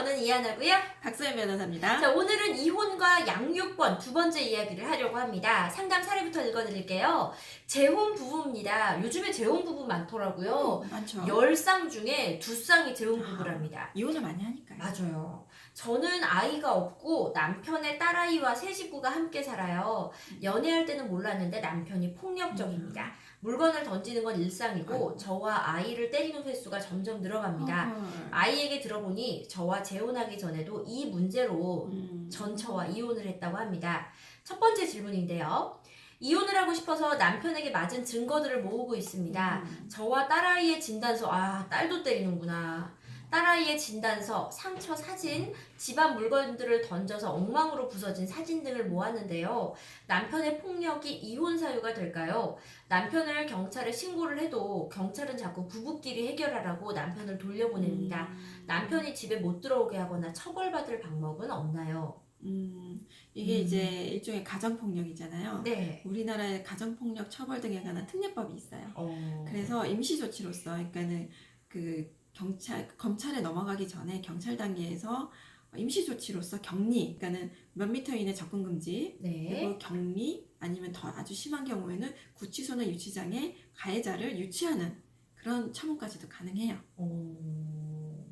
저는 이하나고요. 박소연 변호사입니다. 자, 오늘은 이혼과 양육권 두 번째 이야기를 하려고 합니다. 상담 사례부터 읽어드릴게요. 재혼 부부입니다. 요즘에 재혼 부부 많더라고요. 많죠. 열 쌍 중에 두 쌍이 재혼 부부랍니다. 이혼을 많이 하니까요. 맞아요. 저는 아이가 없고 남편의 딸아이와 세 식구가 함께 살아요. 연애할 때는 몰랐는데 남편이 폭력적입니다. 물건을 던지는 건 일상이고 아이고. 저와 아이를 때리는 횟수가 점점 늘어갑니다. 헐. 아이에게 들어보니 저와 재혼하기 전에도 이 문제로 음. 전처와 이혼을 했다고 합니다. 첫 번째 질문인데요. 이혼을 하고 싶어서 남편에게 맞은 증거들을 모으고 있습니다. 음. 저와 딸아이의 진단서, 아, 딸도 때리는구나. 딸아이의 진단서, 상처 사진, 집안 물건들을 던져서 엉망으로 부서진 사진 등을 모았는데요. 남편의 폭력이 이혼 사유가 될까요? 남편을 경찰에 신고를 해도 경찰은 자꾸 부부끼리 해결하라고 남편을 돌려보냅니다. 음. 남편이 집에 못 들어오게 하거나 처벌받을 방법은 없나요? 음. 이게 음. 이제 일종의 가정폭력이잖아요. 네. 우리나라에 가정폭력 처벌 등에 관한 특례법이 있어요. 어. 그래서 임시조치로서, 그러니까는 그 경찰, 검찰에 넘어가기 전에 경찰 단계에서 임시 조치로서 격리, 그러니까는 몇 미터 이내 접근 금지, 네. 그리고 격리 아니면 더 아주 심한 경우에는 구치소나 유치장에 가해자를 유치하는 그런 처분까지도 가능해요. 어.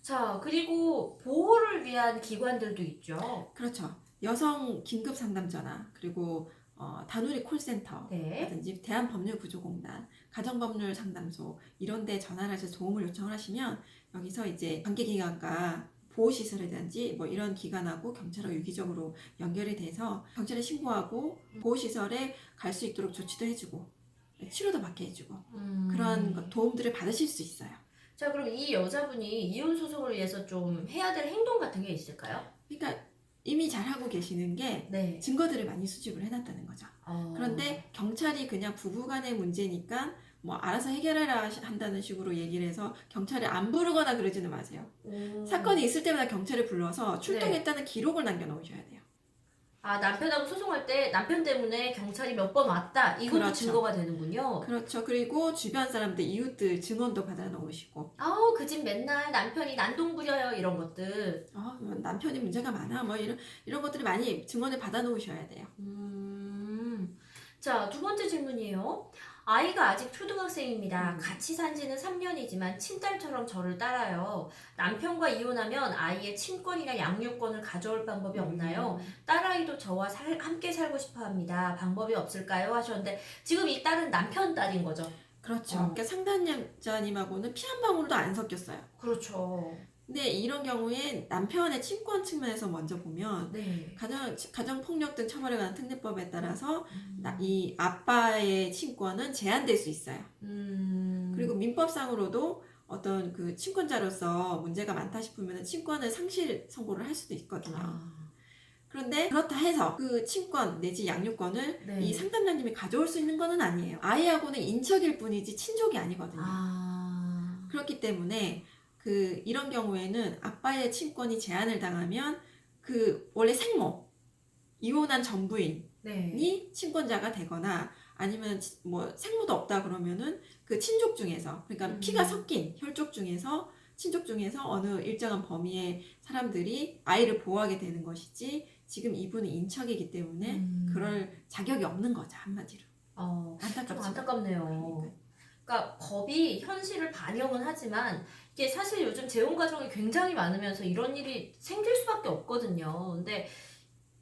자, 그리고 보호를 위한 기관들도 있죠. 그렇죠. 여성 긴급 상담 전화 그리고 어, 단우리 콜센터 네. 라든지 대한법률구조공단, 가정법률 상담소 이런 데 전화를 해서 도움을 요청을 하시면 여기서 이제 관계기관과 보호시설이든지 뭐 이런 기관하고 경찰하고 유기적으로 연결이 돼서 경찰에 신고하고 보호시설에 갈 수 있도록 조치도 해주고 치료도 받게 해주고 음. 그런 것, 도움들을 받으실 수 있어요. 자, 그럼 이 여자분이 이혼 소송을 위해서 좀 해야 될 행동 같은 게 있을까요? 그러니까 이미 잘하고 계시는 게 네. 증거들을 많이 수집을 해놨다는 거죠. 어. 그런데 경찰이 그냥 부부간의 문제니까 뭐 알아서 해결해라 한다는 식으로 얘기를 해서 경찰을 안 부르거나 그러지는 마세요. 음. 사건이 있을 때마다 경찰을 불러서 출동했다는 기록을 남겨놓으셔야 돼요. 아, 남편하고 소송할 때 남편 때문에 경찰이 몇 번 왔다. 이것도 그렇죠. 증거가 되는군요. 그렇죠. 그리고 주변 사람들, 이웃들 증언도 받아놓으시고 아우, 그 집 맨날 남편이 난동 부려요. 이런 것들. 어, 남편이 문제가 많아 뭐 이런 이런 것들이 많이 증언을 받아놓으셔야 돼요. 음. 자, 두 번째 질문이에요. 아이가 아직 초등학생입니다. 음. 같이 산 지는 3년이지만 친딸처럼 저를 따라요. 남편과 이혼하면 아이의 친권이나 양육권을 가져올 방법이 없나요? 딸아이도 저와 살- 함께 살고 싶어 합니다. 방법이 없을까요? 하셨는데 지금 이 딸은 남편 딸인 거죠. 그렇죠. 어. 그러니까 상담자님하고는 피 한 방울도 안 섞였어요. 그렇죠. 근데 이런 경우에 남편의 친권 측면에서 먼저 보면 네. 가정 가정 폭력 등 처벌에 관한 특례법에 따라서 음. 나- 이 아빠의 친권은 제한될 수 있어요. 음. 그리고 민법상으로도 어떤 그 친권자로서 문제가 많다 싶으면 친권을 상실 선고를 할 수도 있거든요. 아. 그런데 그렇다 해서 그 친권 내지 양육권을 네. 이 상담자님이 가져올 수 있는 거는 아니에요. 아이하고는 인척일 뿐이지 친족이 아니거든요. 아. 그렇기 때문에 그 이런 경우에는 아빠의 친권이 제한을 당하면 그 원래 생모 이혼한 전부인 네. 이 친권자가 되거나 아니면 치- 뭐 생모도 없다 그러면은 그 친족 중에서 그러니까 음. 피가 섞인 혈족 중에서 친족 중에서 어느 일정한 범위의 사람들이 아이를 보호하게 되는 것이지 지금 이분은 인척이기 때문에 음. 그럴 자격이 없는 거죠 한마디로 어. 좀 안타깝죠. 안타깝네요. 그러니까. 그러니까 법이 현실을 반영은 하지만 이게 사실 요즘 재혼 가정이 굉장히 많으면서 이런 일이 생길 수밖에 없거든요. 근데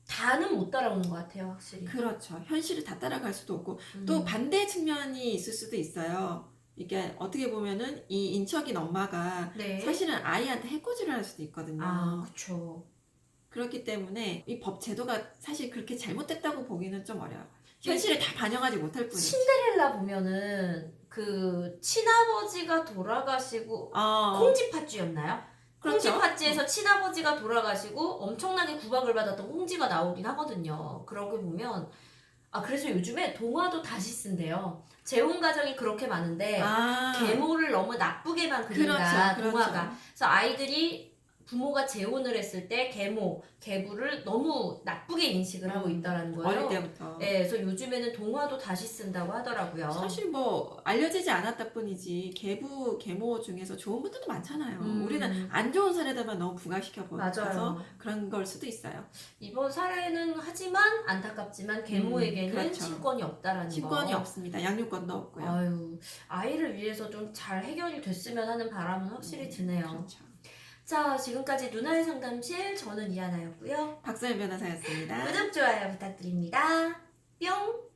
다는 못 따라오는 것 같아요, 확실히. 그렇죠 현실을 다 따라갈 수도 없고 음. 또 반대 측면이 있을 수도 있어요. 이게 어떻게 보면은 이 인척인 엄마가 네. 사실은 아이한테 해코지를 할 수도 있거든요. 아, 그렇죠. 그렇기 때문에 이 법 제도가 사실 그렇게 잘못됐다고 보기는 좀 어려워요. 현실을 다 반영하지 못할 뿐이지. 신데렐라 보면은 그 친아버지가 돌아가시고 어, 홍지팥쥐였나요? 그렇죠. 홍지팥쥐에서 친아버지가 돌아가시고 엄청나게 구박을 받았던 홍지가 나오긴 하거든요. 그러게 보면 아 그래서 요즘에 동화도 다시 쓴대요. 재혼 가정이 그렇게 많은데 아, 계모를 너무 나쁘게만 그린다 그렇죠, 동화가. 그래서 아이들이 부모가 재혼을 했을 때 계모, 계부를 너무 나쁘게 인식을 하고 음, 있다라는 거예요. 어릴 때부터. 네, 그래서 요즘에는 동화도 다시 쓴다고 하더라고요. 사실 뭐 알려지지 않았다 뿐이지 계부 계모 중에서 좋은 분들도 많잖아요. 음. 우리는 안 좋은 사례들만 너무 부각시켜 맞아요. 그런 걸 수도 있어요. 이번 사례는 하지만 안타깝지만 계모에게는 음, 그렇죠. 친권이 없다라는 친권이 거. 없습니다. 양육권도 없고요. 아유, 아이를 위해서 좀 잘 해결이 됐으면 하는 바람은 확실히 드네요. 그렇죠. 자, 지금까지 누나의 상담실 저는 이하나였고요. 박서연 변호사였습니다. 구독, 좋아요 부탁드립니다. 뿅!